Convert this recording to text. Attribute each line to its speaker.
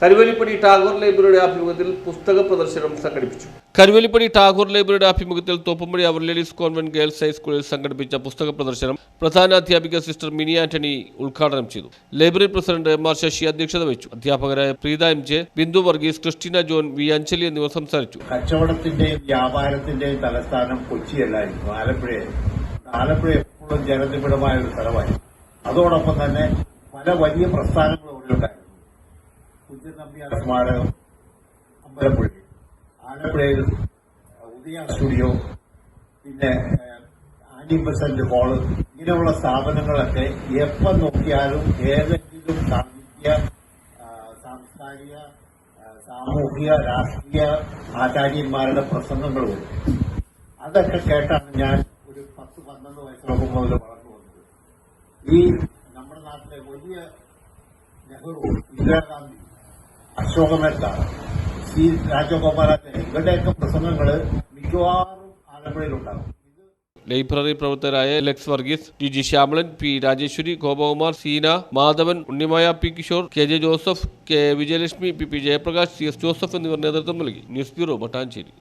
Speaker 1: Karuvelippady Tagore ലൈബ്രറിയുടെ ആഭിമുഖ്യത്തിൽ പുസ്തക പ്രദർശനം സംഘടിപ്പിച്ചു. കരുവലിപ്പടി ടാഗോർ ലൈബ്രറിയുടെ ആഭിമുഖ്യത്തിൽ തോപ്പുംപടി അവർ ലേഡീസ് കോൺവെന്റ് ഗേൾസ് ഹൈസ്കൂളിൽ സംഘടിപ്പിച്ച പുസ്തക പ്രദർശനം പ്രധാന അധ്യാപിക സിസ്റ്റർ മിനി ആന്റണി ഉദ്ഘാടനം ചെയ്തു. Library president M R Sasi അധ്യക്ഷത വഹിച്ചു. അധ്യാപകരായ Preetha M J Bindu Varghese Christina John V Anjali എന്നിവർ സംസാരിച്ചു.
Speaker 2: കച്ചവടത്തിന്റെയും വ്യാപാരത്തിന്റെയും തലസ്ഥാനം കൊച്ചിയല്ലായിരുന്നു ആലപ്പുഴയായിരുന്നു ആലപ്പുഴ എപ്പോഴും ജനനിബിഡമായ ഒരു സ്ഥലമായിരുന്നു അതോടൊപ്പം തന്നെ പല വലിയ പ്രസ്ഥാനങ്ങളും ഉണ്ടായിരുന്നു. കുഞ്ചൻ നമ്പ്യാർ സ്മാരകം അമ്പലപ്പുഴ ആലപ്പുഴയിൽ ഉദയ സ്റ്റുഡിയോ പിന്നെ ഏഹ്, ആനി ബസന്റ് ഹാൾ ഇങ്ങനെയുള്ള സ്ഥാപനങ്ങളൊക്കെ എപ്പം നോക്കിയാലും ഏതെങ്കിലും സാഹിത്യ സാംസ്കാരിക സാമൂഹിക രാഷ്ട്രീയ ആചാര്യന്മാരുടെ പ്രസംഗങ്ങളും അതൊക്കെ കേട്ടാണ് ഞാൻ ഒരു പത്ത് പന്ത്രണ്ട് വയസ്സുള്ള മുതൽ വളർന്നു വന്നത്. ഈ നമ്മുടെ നാട്ടിലെ വലിയ നെഹ്റു ഇന്ദിരാഗാന്ധി അശോക മേത്ത സി രാജഗോപാലാചാര്യ ഇവരുടെയൊക്കെ പ്രസംഗങ്ങൾ മിക്കവാറും ആലപ്പുഴയിലുണ്ടാകും ഇത്
Speaker 1: ലൈബ്രറി പ്രവർത്തകരായ Alex Varghese T G Shyamalan P Rajeshwari Gopakumar Seena Madhavan Unnimaya P Kishore K J Joseph K Vijayalakshmi P P Jayaprakash C S Joseph എന്നിവർ നേതൃത്വം നൽകി ന്യൂസ് ബ്യൂറോ മട്ടാഞ്ചേരി